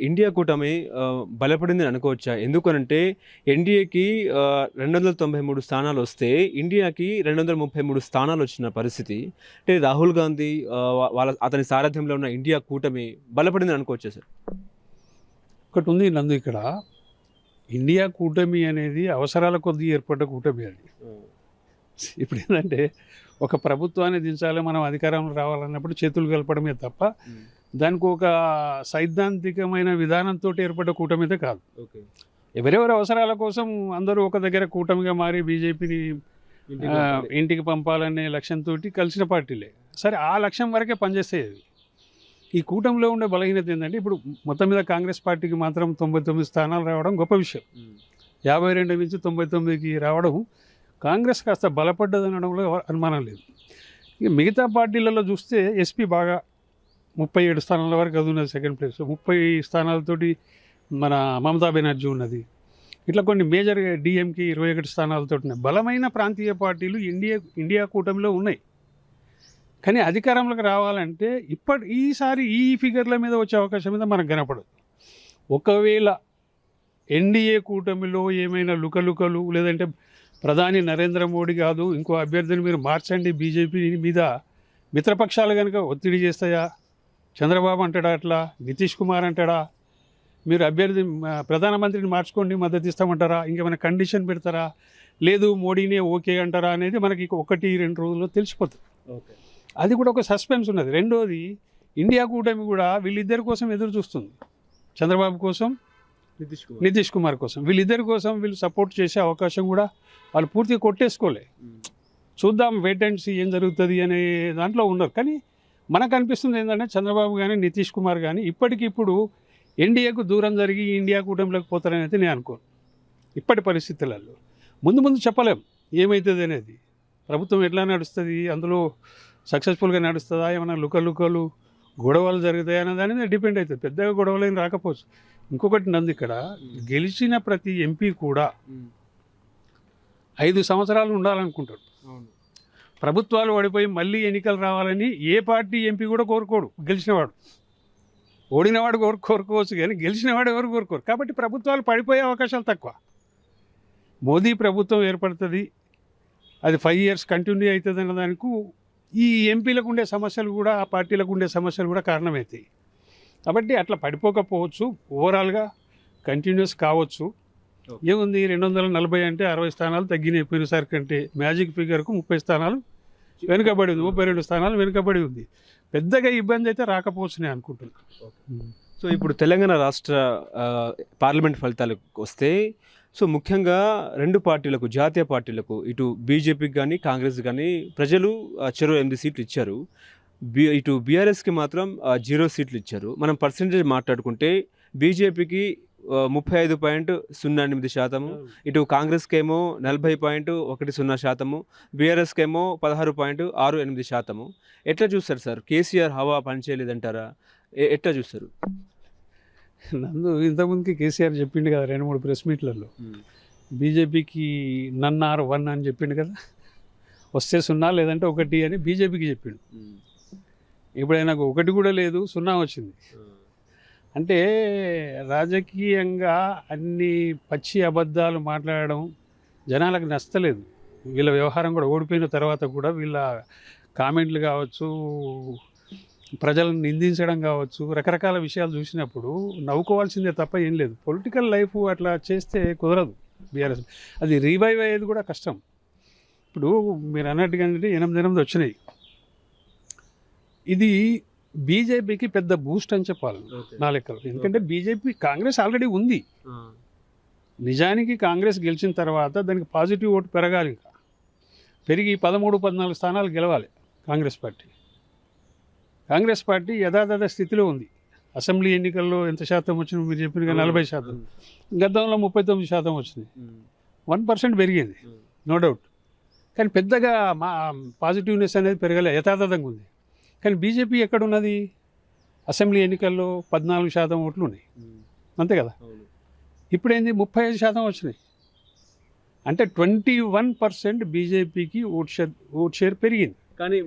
India కూటమి బలపడింది అని అనుకోవచ్చా? ఎందుకనంటే ఎన్డీఏకి రెండు వందల తొంభై మూడు స్థానాలు వస్తే ఇండియాకి రెండు వందల ముప్పై మూడు స్థానాలు వచ్చిన పరిస్థితి అంటే రాహుల్ గాంధీ వాళ్ళ అతని సారథ్యంలో ఉన్న ఇండియా కూటమి బలపడింది అని అనుకోవచ్చా సార్? ఒకటి ఉంది నందు ఇక్కడ ఇండియా కూటమి అనేది అవసరాల కొద్దీ ఏర్పడ్డ కూటమి అది. ఇప్పుడు ఏంటంటే ఒక ప్రభుత్వాన్ని దించాలి మనం అధికారంలో రావాలన్నప్పుడు చేతులు కలపడమే తప్ప దానికి ఒక సైద్ధాంతికమైన విధానంతో ఏర్పడ్డ కూటమి అయితే కాదు. ఎవరెవరి అవసరాల కోసం అందరూ ఒక దగ్గర కూటమిగా మారి బీజేపీని ఇంటికి పంపాలనే లక్ష్యంతో కలిసిన పార్టీలే. సరే ఆ లక్ష్యం వరకే పనిచేస్తాయి అవి ఈ కూటమిలో ఉండే బలహీనత ఏంటంటే ఇప్పుడు మొత్తం మీద కాంగ్రెస్ పార్టీకి మాత్రం తొంభై తొమ్మిది స్థానాలు రావడం గొప్ప విషయం. యాభై రెండు నుంచి తొంభై తొమ్మిదికి రావడం కాంగ్రెస్ కాస్త బలపడ్డది అనడంలో అనుమానం లేదు. ఇక మిగతా పార్టీలలో చూస్తే ఎస్పీ బాగా ముప్పై ఏడు స్థానాల వరకు అది ఉన్నది సెకండ్ ప్లేస్ ముప్పై స్థానాలతోటి మన మమతా బెనర్జీ ఉన్నది. ఇట్లా కొన్ని మేజర్ డిఎంకి ఇరవై ఒకటి స్థానాలతో ఉన్నాయి. బలమైన ప్రాంతీయ పార్టీలు ఇండియా ఇండియా కూటమిలో ఉన్నాయి. కానీ అధికారంలోకి రావాలంటే ఇప్పటి ఈసారి ఈ ఫిగర్ల మీద వచ్చే అవకాశం మీద మనకు కనపడదు. ఒకవేళ ఎన్డీఏ కూటమిలో ఏమైనా లుకలుకలు లేదంటే ప్రధాని నరేంద్ర మోడీ కాదు ఇంకో అభ్యర్థిని మీరు మార్చండి బీజేపీ మీద మిత్రపక్షాలు కనుక ఒత్తిడి చేస్తాయా? చంద్రబాబు అంటాడా అట్లా? నితీష్ కుమార్ అంటాడా? మీరు అభ్యర్థి ప్రధానమంత్రిని మార్చుకోండి మద్దతు ఇస్తామంటారా? ఇంకేమైనా కండిషన్ పెడతారా? లేదు మోడీనే ఓకే అంటారా అనేది మనకి ఒకటి రెండు రోజుల్లో తెలిసిపోతుంది. అది కూడా ఒక సస్పెన్స్ ఉన్నది. రెండోది ఇండియా కూటమి కూడా వీళ్ళిద్దరి కోసం ఎదురు చూస్తుంది. చంద్రబాబు కోసం నితీష్ కుమార్. నితీష్ కుమార్ కోసం. వీళ్ళిద్దరి కోసం వీళ్ళు సపోర్ట్ చేసే అవకాశం కూడా వాళ్ళు పూర్తిగా కొట్టేసుకోలే. చూద్దాం వెయిట్ అండ్ సీ ఏం జరుగుతుంది అనే దాంట్లో ఉన్నారు. కానీ మనకు అనిపిస్తుంది ఏంటంటే చంద్రబాబు కానీ నితీష్ కుమార్ కానీ ఇప్పటికిప్పుడు ఎన్డీఏకు దూరం జరిగి ఇండియా కూటమిలోకి పోతారని అయితే నేను అనుకోను. ఇప్పటి పరిస్థితులలో. ముందు ముందు చెప్పలేం. ఏమవుతుంది అనేది? ప్రభుత్వం ఎట్లా నడుస్తుంది? అందులో సక్సెస్ఫుల్గా నడుస్తుందా? ఏమైనా లుక లుకలు గొడవలు జరుగుతాయి? అనే దాని మీద డిపెండ్ అవుతుంది పెద్దగా గొడవలు ఏం రాకపోవచ్చు. ఇంకొకటి నంది ఇక్కడ గెలిచిన ప్రతి ఎంపీ కూడా ఐదు సంవత్సరాలు ఉండాలనుకుంటాడు. అవును. ప్రభుత్వాలు ఓడిపోయి మళ్ళీ ఎన్నికలు రావాలని ఏ పార్టీ ఎంపీ కూడా కోరుకోడు గెలిచినవాడు. ఓడినవాడు కోరు కోరుకోవచ్చు కానీ గెలిచినవాడు ఎవరు కోరుకోరు. కాబట్టి ప్రభుత్వాలు పడిపోయే అవకాశాలు తక్కువ. మోదీ ప్రభుత్వం ఏర్పడుతుంది అది ఫైవ్ ఇయర్స్ కంటిన్యూ అవుతుంది అన్న దానికి ఈ ఎంపీలకు ఉండే సమస్యలు కూడా ఆ పార్టీలకు ఉండే సమస్యలు కూడా కారణమవుతాయి కాబట్టి అట్లా పడిపోకపోవచ్చు ఓవరాల్గా కంటిన్యూస్ కావచ్చు. ఏముంది రెండు వందల నలభై అంటే అరవై స్థానాలు తగ్గినాయి పోయినసారి కంటే. మ్యాజిక్ ఫిగర్కు ముప్పై స్థానాలు వెనుకబడి ఉంది ముప్పై రెండు స్థానాలు వెనుకబడి ఉంది. పెద్దగా ఇబ్బంది అయితే రాకపోవచ్చునే అనుకుంటున్నాను సో ఇప్పుడు తెలంగాణ రాష్ట్ర పార్లమెంట్ ఫలితాలకు వస్తే సో ముఖ్యంగా రెండు పార్టీలకు జాతీయ పార్టీలకు ఇటు బీజేపీకి కానీ కాంగ్రెస్ కానీ ప్రజలు చెరో ఎనిమిది సీట్లు ఇచ్చారు. బి ఇటు బీఆర్ఎస్కి మాత్రం జీరో సీట్లు ఇచ్చారు. మనం పర్సంటేజ్ మాట్లాడుకుంటే బీజేపీకి ముప్పై ఐదు పాయింట్ సున్నా ఎనిమిది శాతము. ఇటు కాంగ్రెస్కి ఏమో నలభై పాయింట్ ఒకటి సున్నా శాతము. బీఆర్ఎస్కి ఏమో పదహారు పాయింట్ ఆరు ఎనిమిది శాతము. ఎట్లా చూస్తారు సార్? కేసీఆర్ హవా పనిచేయలేదంటారా? ఎట్లా చూస్తారు? నందు ఇంతకుముందుకి కేసీఆర్ చెప్పిండు కదా రెండు మూడు ప్రెస్ మీట్లలో. బీజేపీకి నన్నారు వన్ అని చెప్పిండు కదా. వస్తే సున్నా లేదంటే ఒకటి అని బీజేపీకి చెప్పిండు. ఇప్పుడు ఆయనకు ఒకటి కూడా లేదు సున్నా వచ్చింది. అంటే రాజకీయంగా అన్ని పచ్చి అబద్ధాలు మాట్లాడడం జనాలకు నచ్చలేదు. వీళ్ళ వ్యవహారం కూడా ఓడిపోయిన తర్వాత కూడా వీళ్ళ కామెంట్లు కావచ్చు ప్రజలను నిందించడం కావచ్చు రకరకాల విషయాలు చూసినప్పుడు నవ్వుకోవాల్సిందే తప్ప ఏం లేదు. పొలిటికల్ లైఫ్ అట్లా చేస్తే కుదరదు బీఆర్ఎస్. అది రీవైవ్ అయ్యేది కూడా కష్టం. ఇప్పుడు మీరు అన్నట్టుగా ఎనిమిది ఎనిమిది వచ్చినాయి. ఇది బీజేపీకి పెద్ద బూస్ట్ అని చెప్పాలి. నా లెక్కలో. ఎందుకంటే బీజేపీ కాంగ్రెస్ ఆల్రెడీ ఉంది. నిజానికి కాంగ్రెస్ గెలిచిన తర్వాత దానికి పాజిటివ్ ఓటు పెరగాలి ఇంకా. పెరిగి పదమూడు పద్నాలుగు స్థానాలు గెలవాలి కాంగ్రెస్ పార్టీ. కాంగ్రెస్ పార్టీ యథాతథ స్థితిలో ఉంది. అసెంబ్లీ ఎన్నికల్లో ఎంత శాతం వచ్చింది మీరు చెప్పిన నలభై శాతం. గతంలో ముప్పై తొమ్మిది శాతం వచ్చింది. వన్ పర్సెంట్ పెరిగింది. No doubt. కానీ పెద్దగా మా పాజిటివ్నెస్ అనేది పెరగలే యథాతథంగా ఉంది. కానీ బీజేపీ ఎక్కడున్నది? అసెంబ్లీ ఎన్నికల్లో పద్నాలుగు శాతం ఓట్లు ఉన్నాయి అంతే కదా? ఇప్పుడేంది? ముప్పై ఐదు శాతం వచ్చినాయి. అంటే ట్వంటీ వన్ పర్సెంట్ బీజేపీకి ఓట్ షేర్ ఓట్ షేర్ పెరిగింది. కానీ